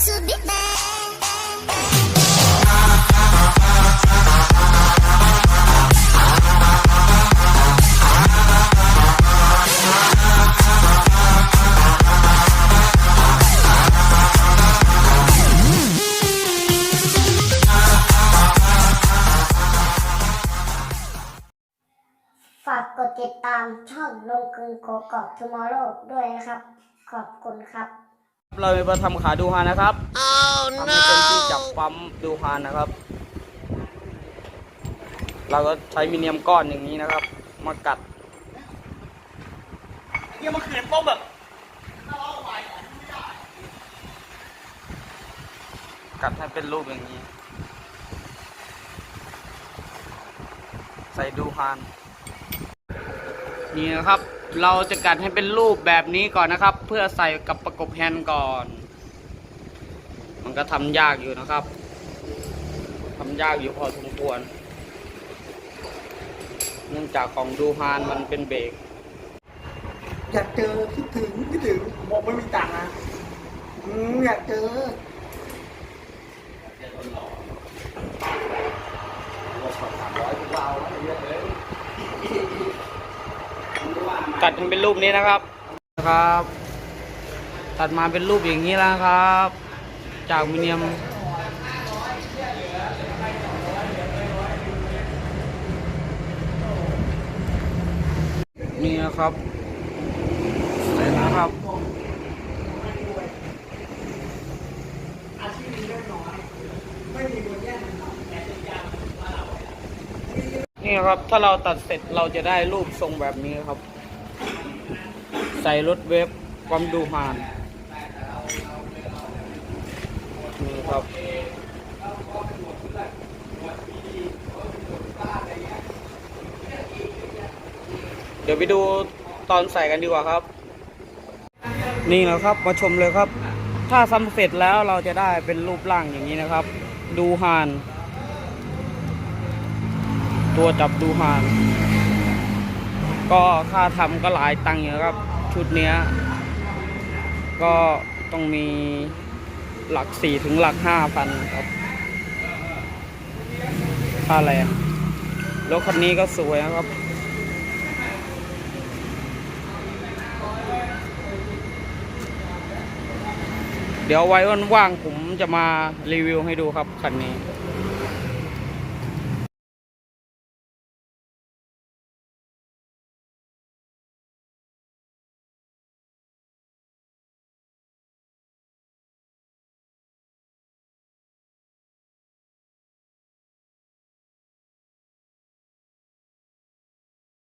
ฝากกดติดตามช่องลงกึงโกกอกทูมอร์โลด้วยนะครับ ขอบคุณครับ เราจะมาทำขาดูฮานนะครับทำให้เป็นที่จับปั๊มดูฮานนะครับ เราก็ใช้มิเนียมก้อนอย่างนี้นะครับ มากัดเยี่ยมาขืนป้มแบบกัดให้เป็นรูปอย่างนี้ ใส่ดูฮาน นี่นะครับเราจะกัดให้เป็นรูปแบบนี้ก่อนนะครับ เพื่อใส่กับประกบแฮนด์ก่อน มันก็ทำยากอยู่นะครับทำยากอยู่พอสมควร เนื่องจากของดูฮานมันเป็นเบรกอยากเจอคิดถึงคิดถึงบอกไม่มีตังค์นะอืมอยากเจอ ตัดให้เป็นรูปนี้นะครับนะครับ ตัดมาเป็นรูปอย่างนี้แล้วครับ จากมิเนียมนี่นะครับเสร็จแล้วครับนี่ครับ ถ้าเราตัดเสร็จเราจะได้รูปทรงแบบนี้ครับ ใส่รถเวฟความดูหานนี่ครับเดี๋ยวไปดูตอนใส่กันดีกว่าครับ นี่แหละครับมาชมเลยครับ ถ้าทำเสร็จแล้วเราจะได้เป็นรูปร่างอย่างนี้นะครับ ดูหาน ตัวจับดูหาน ก็ค่าทำก็หลายตังค์อยู่ครับ ชุดเนี้ย ก็ต้องมีหลักสี่ถึงหลักห้าพันครับค่าแรงรถคันนี้ก็สวยนะครับ เดี๋ยวไว้ว่างๆผมจะมารีวิวให้ดูครับคันนี้